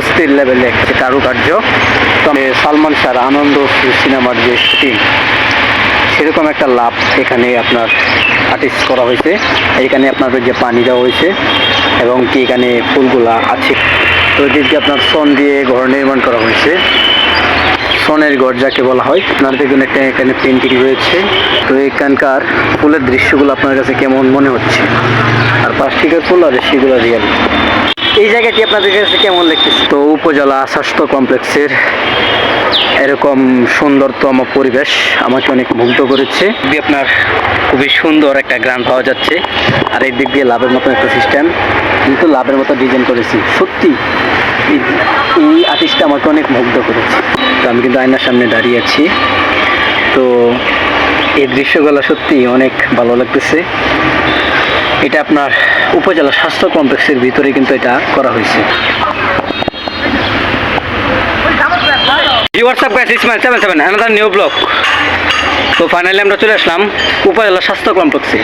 অস্থির লেভেলে একটা কারুকার্য। তবে সালমান শাহর আনন্দ সিনেমার যে শুটিং সেরকম একটা লাভ এখানে আপনার আর্টিস্ট করা হয়েছে। এখানে আপনার যে পানি দেওয়া হয়েছে এবং কি এখানে ফুলগুলা আছে। তো এদিকে আপনার সন দিয়ে ঘর নির্মাণ করা হয়েছে। সনের ঘর যাকে বলা হয়, আপনার দেখুন একটা এখানে পেন্টিং রয়েছে। তো এখানকার ফুলের দৃশ্যগুলো আপনার কাছে কেমন মনে হচ্ছে? আর প্লাস্টিকের ফুল আর সেগুলো রিয়েল এই জায়গাটি আপনাদের কাছে কেমন লাগতেছে? তো উপজেলা স্বাস্থ্য কমপ্লেক্সের এরকম সুন্দরতম পরিবেশ আমাকে অনেক মুগ্ধ করেছে। আপনার খুবই সুন্দর একটা গ্রান পাওয়া যাচ্ছে। আর এই দিক দিয়ে লাভের মতো একটা সিস্টেম কিন্তু লাভের মতো ডিজাইন করেছি। সত্যি, এই আর্টিস্টটা আমাকে অনেক মুগ্ধ করেছে। তো আমি কিন্তু আয়নার সামনে দাঁড়িয়ে আছি। তো এই দৃশ্যগুলো সত্যি অনেক ভালো লাগতেছে। এটা আপনার উপজেলা স্বাস্থ্য কমপ্লেক্সের ভিতরে কিন্তু এটা করা হয়েছে। নিউ তো ফাইনালি আমরা চলে আসলাম উপজেলা স্বাস্থ্য কমপ্লেক্সে।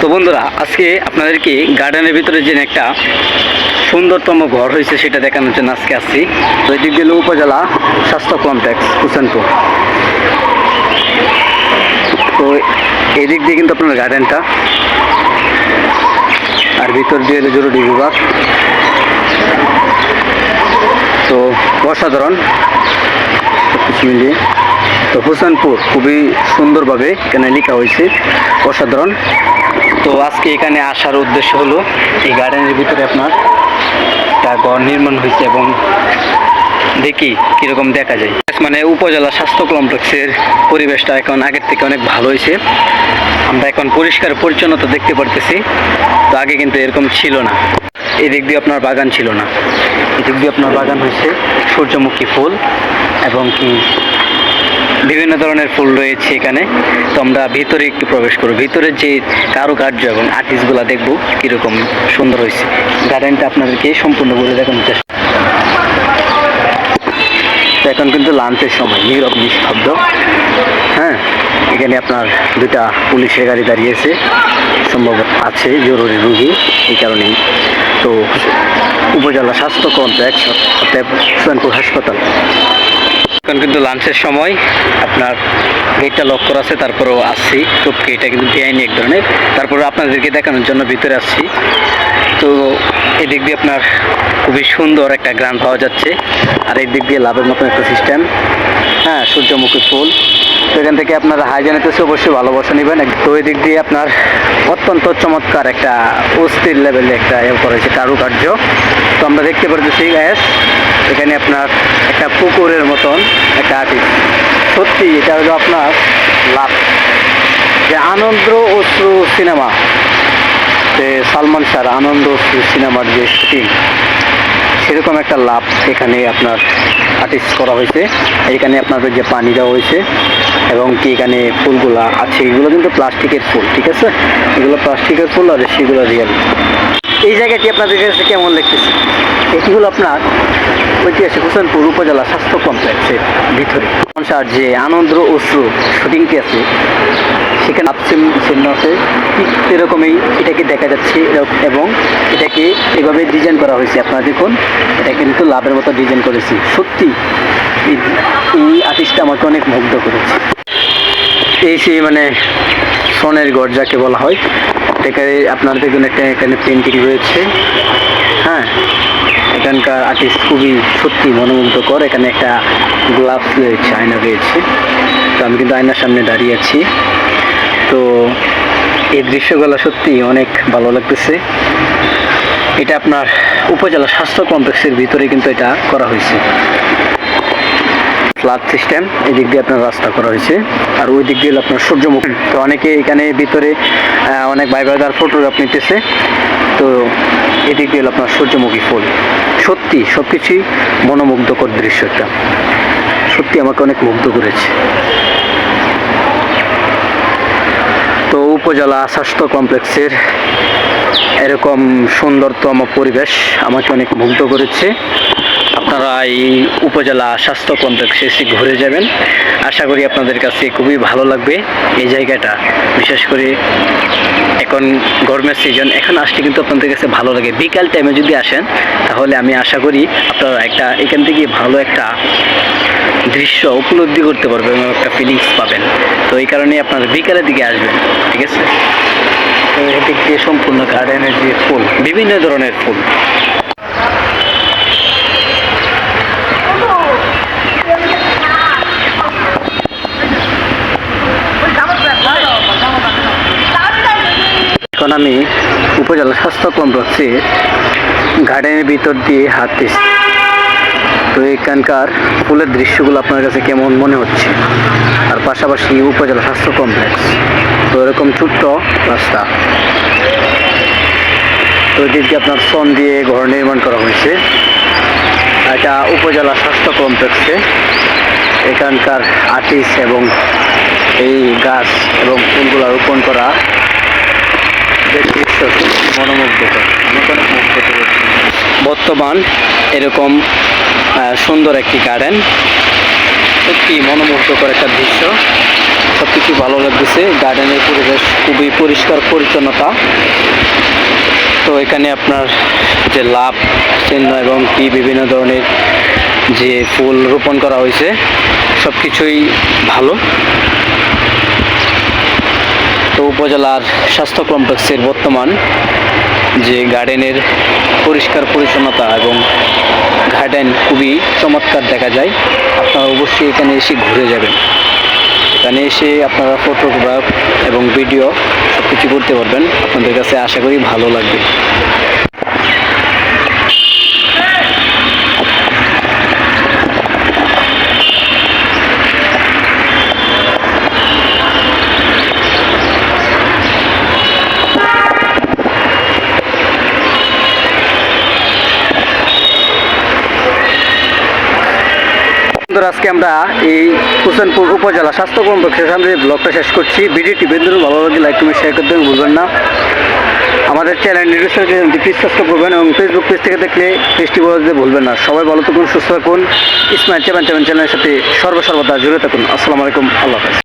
তো বন্ধুরা, আজকে আপনাদেরকে গার্ডেনের ভিতরে যে একটা সুন্দরতম ঘর হয়েছে সেটা দেখানোর জন্য আজকে আসছি। তো এদিক গেল উপজেলা স্বাস্থ্য কমপ্লেক্স হুসেনপুর তো এদিক দিয়ে কিন্তু আপনার গার্ডেনটা আর ভিতর দিয়ে জরুরি বিভাগ। তো অসাধারণ। মিলিয়ে তো হোসেনপুর, খুবই সুন্দরভাবে এখানে লেখা হয়েছে। অসাধারণ। তো আজকে এখানে আসার উদ্দেশ্য হলো, এই গার্ডেনের ভিতরে আপনার একটা ঘর নির্মাণ হয়েছে এবং দেখি কীরকম দেখা যায়। মানে উপজেলা স্বাস্থ্য কমপ্লেক্সের পরিবেশটা এখন আগের থেকে অনেক ভালো হয়েছে। আমরা এখন পরিষ্কার পরিচ্ছন্নতা দেখতে পারতেছি, তো আগে কিন্তু এরকম ছিল না। এদিক দিয়ে আপনার বাগান ছিল না। এদিক দিয়ে আপনার বাগান হয়েছে সূর্যমুখী ফুল এবং কি বিভিন্ন ধরনের ফুল রয়েছে এখানে। তো আমরা ভিতরে একটু প্রবেশ করব। ভিতরে যে কারুকার্য এবং আর্টিস্টগুলো দেখব কীরকম সুন্দর হয়েছে। গার্ডেনটা আপনাদেরকে সম্পূর্ণ বলে দেখানোর চেষ্টা এখন কিন্তু লাঞ্চের সময়, নীরব নিস্তব্ধ হ্যাঁ এখানে আপনার দুটা পুলিশের গাড়ি দাঁড়িয়েছে। সম্ভব আছে, জরুরি রুগী, এই কারণেই। তো উপজেলা স্বাস্থ্য কমপ্লেক্স অর্থাৎ হাসপাতাল। এখন কিন্তু লাঞ্চের সময়, আপনার গেটটা লক করা আছে, তারপরেও আসছি। টুপকে এটা কিন্তু বেআইনি এক ধরনের। তারপরে আপনাদেরকে দেখানোর জন্য ভিতরে আসছি। তো এদিক দিয়ে আপনার খুবই সুন্দর একটা গ্রান পাওয়া যাচ্ছে। আর এই দিক দিয়ে লাভের মতন একটা সিস্টেম হ্যাঁ সূর্যমুখী ফুল। তো এখান থেকে আপনারা হাইজেনিতেছে অবশ্যই ভালোবাসা নেবেন। তো এই দিক দিয়ে আপনার অত্যন্ত চমৎকার একটা অস্থির লেভেলে একটা এ করেছে কারুকার্য। তো আমরা দেখতে পারতেছি গ্যাস এখানে আপনার একটা পুকুরের মতন একটা আর্টিস্ট সত্যি, এটা হলো আপনার লাভ। যে আনন্দ অশ্রু সিনেমা। যে সালমান শাহর আনন্দ সিনেমার যে শুটিং, সেরকম একটা লাভ এখানে আপনার আর্টিস্ট করা হয়েছে। এখানে আপনার যে পানি দেওয়া হয়েছে এবং কি এখানে ফুলগুলা আছে, এগুলো কিন্তু প্লাস্টিকের ফুল, ঠিক আছে? এগুলো প্লাস্টিকের ফুল আর সেগুলো রিয়েল। এই জায়গাটি আপনাদের কাছে কেমন এটি হলো আপনার ঐতিহাসিক হোসেনপুর উপজেলা স্বাস্থ্য কমপ্লেক্সের ভিতরে। যে আনন্দ অশ্রু শুটিংটি আছে সেখানে আপসিম চিহ্ন আছে। এরকমই এটাকে দেখা যাচ্ছে এবং এটাকে এভাবে ডিজাইন করা হয়েছে। আপনারা দেখুন, এটা কিন্তু লাভের মতো ডিজাইন করেছি। সত্যি, এই- আর্টিস্টটা আমাকে অনেক মুগ্ধ করেছে। এই সেই মানে সনের ঘর যাকে বলা হয় এখানে আপনার দেখুন, একটা এখানে পেন্টিং রয়েছে। হ্যাঁ এখানকার আর্টিস্ট খুবই সত্যি মনোমুগ্ধকর। এখানে একটা গ্লাভস রয়েছে, আয়না রয়েছে। তো আমি কিন্তু আয়নার সামনে দাঁড়িয়ে আছি। তো এই দৃশ্যগুলো সত্যি অনেক ভালো লাগতেছে। এটা আপনার উপজেলা স্বাস্থ্য কমপ্লেক্সের ভিতরে কিন্তু এটা করা হয়েছে। ফ্ল্যাট সিস্টেম এই দিক দিয়ে আপনার রাস্তা করা হয়েছে, আর ওই দিক দিয়ে আপনার সূর্যমুখ। তো অনেকে এখানে ভিতরে অনেক ভাই ভাইদার ফটোগ্রাফ নিতেছে। তো এদিক দিয়ে আপনার সূর্যমুখী ফুল। সত্যি সব কিছুই মনোমুগ্ধকর দৃশ্য একটা। সত্যি আমাকে অনেক মুগ্ধ করেছে তো উপজেলা স্বাস্থ্য কমপ্লেক্সের এরকম সুন্দরতম পরিবেশ আমাকে অনেক মুগ্ধ করেছে। আপনারা এই উপজেলা স্বাস্থ্য কমপ্লেক্সে এসে ঘুরে যাবেন। আশা করি আপনাদের কাছে খুবই ভালো লাগবে এই জায়গাটা। বিশেষ করে এখন গরমের সিজন এখন আসলে কিন্তু আপনাদের কাছে ভালো লাগে। বিকাল টাইমে যদি আসেন তাহলে আমি আশা করি আপনারা একটা এখান থেকে ভালো একটা দৃশ্য উপলব্ধি করতে পারবেন এবং একটা ফিলিংস পাবেন। তো এই কারণে আপনারা বিকালের দিকে আসবেন ঠিক আছে? তো এদিক দিয়ে সম্পূর্ণ গার্ডেনের যে ফুল বিভিন্ন ধরনের ফুল। আমি উপজেলা স্বাস্থ্য কমপ্লেক্সে গার্ডেনের ভিতর দিয়ে হাঁটতেছি। তো এখানকার ফুলের দৃশ্যগুলো আপনার কাছে কেমন মনে হচ্ছে? আর পাশাপাশি উপজেলা স্বাস্থ্য কমপ্লেক্স। তো এরকম ছোট্ট রাস্তা। তো এদিকে আপনার সন দিয়ে ঘর নির্মাণ করা হয়েছে। এটা উপজেলা স্বাস্থ্য কমপ্লেক্সে। এখানকার আর্টিস্ট এবং এই গাছ এবং ফুলগুলো রোপণ করা বর্তমান এরকম সুন্দর একটি গার্ডেন সত্যি মনোমুগ্ধকর একটা দৃশ্য। সব কিছু ভালো লাগতেছে। গার্ডেনের পরিবেশ খুবই পরিষ্কার, পরিচ্ছন্নতা। তো এখানে আপনার যে লাভ, চিহ্ন এবং কি বিভিন্ন ধরনের যে ফুল রোপণ করা হয়েছে সব কিছুই ভালো। তো উপজেলার স্বাস্থ্য কমপ্লেক্সের বর্তমান যে গার্ডেনের পরিষ্কার পরিচ্ছন্নতা এবং গার্ডেন খুবই চমৎকার দেখা যায়, আপনারা অবশ্যই এখানে এসে ঘুরে যাবেন। এখানে এসে আপনারা ফটোগ্রাফ এবং ভিডিও সব কিছু করতে পারবেন, আপনাদের কাছে আশা করি ভালো লাগবে। বন্ধুরা, আজকে আমরা এই হোসেনপুর উপজেলা স্বাস্থ্য কমপ্লেক্সের সামনে ব্লগটা শেষ করছি। ভিডিওটি বেন্দুর ভালো লাগলে লাইক তুমি শেয়ার করতে ভুলবেন না। আমাদের চ্যানেল চ্যানেলটি প্লিজ সাবস্ক্রাইব করবেন এবং ফেসবুক পেজ থেকে দেখলে পেজটি বলতে ভুলবেন না। সবাই ভালো থাকুন সুস্থ থাকুন। ইসমাইল চেপান চেপান চ্যানেলের সাথে সর্বসর্বদা জুড়ে থাকুন। আসসালামু আলাইকুম আল্লাহ হাফেজ।